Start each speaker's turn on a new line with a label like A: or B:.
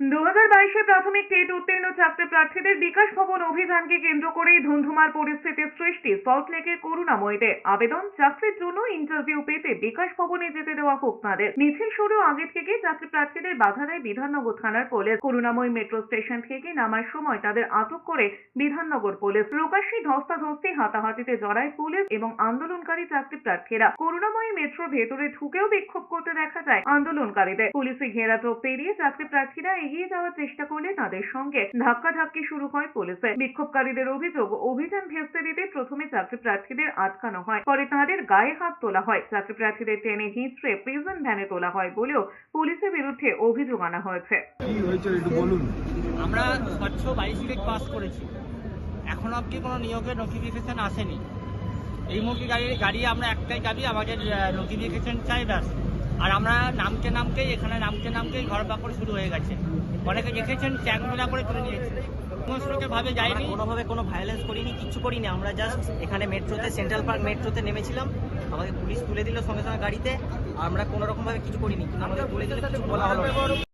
A: দু প্রাথমিক টেট উত্তীর্ণ ছাত্র প্রার্থীদের বিকাশ ভবন অভিযানকে কেন্দ্র ধুন্ধুমার পরিস্থিতির সৃষ্টি। সল্টলেকের করুণাময়ীতে আবেদন, চাকরির জন্য ইন্টারভিউ পেতে বিকাশ ভবনে যেতে দেওয়া হোক মিছিল শুরু আগে থেকে চাকরি প্রার্থীদের বাধা দেয় বিধাননগর থানার পুলিশ। করুণাময়ী মেট্রো স্টেশন থেকে নামার সময় তাদের আটক করে বিধাননগর পুলিশ। প্রকাশ্যে ধস্তাধস্তি, হাতাহাতিতে জড়ায় পুলিশ এবং আন্দোলনকারী চাকরি প্রার্থীরা। করুণাময়ী মেট্রোর ভেতরে ঢুকেও বিক্ষোভ করতে দেখা যায় আন্দোলনকারীদের। পুলিশে ঘেরাটোপ পেরিয়ে চাকরি প্রার্থীরা এগিয়ে যাওয়ার চেষ্টা করলে তাদের সঙ্গে ধাক্কাধাক্কি শুরু হয় পুলিশে বিক্ষোভকারীদের অভিযোগ অভিযান ভেস্তে দিতে প্রথমে চাকরি প্রার্থীদের আটকানো হয় পরে তাদের গায়ে হাত তোলা হয়। চাকরি প্রার্থীদের টেনে হিঁচড়ে প্রিজন ভ্যানে তোলা হয় বলেও পুলিশের বিরুদ্ধে অভিযোগ আনা হয়েছে।
B: কি হয়েছে একটু বলুন।
C: আমরা স্বচ্ছ বায়োফিলিক পাস করেছি। এখন অবধি কোনো নিয়োগের নোটিফিকেশন আসেনি। এই মুহূর্তে গাড়ি গাড়ি আমরা একটাই দাবি আমাদের নোটিফিকেশন চাই ব্যাস। আর আমরা নামকে নামকেই এখানে নামকে নামকেই ঘর পাকড় শুরু হয়ে গেছে। অনেকে দেখেছেন চ্যাংলা করে তুলে নিয়েছে। সমস্ত ভাবে যায়নি।
D: কোনোভাবে কোনো ভায়োলেন্স করিনি কিচ্ছু করিনি। আমরা জাস্ট এখানে মেট্রোতে সেন্ট্রাল পার্ক মেট্রোতে নেমেছিলাম। আমাকে পুলিশ তুলে দিল সঙ্গে সঙ্গে গাড়িতে। আমরা কোনোরকমভাবে রকম ভাবে কিছু করিনি কিন্তু আমাদের তুলে দিলে কিছু বলা হলো।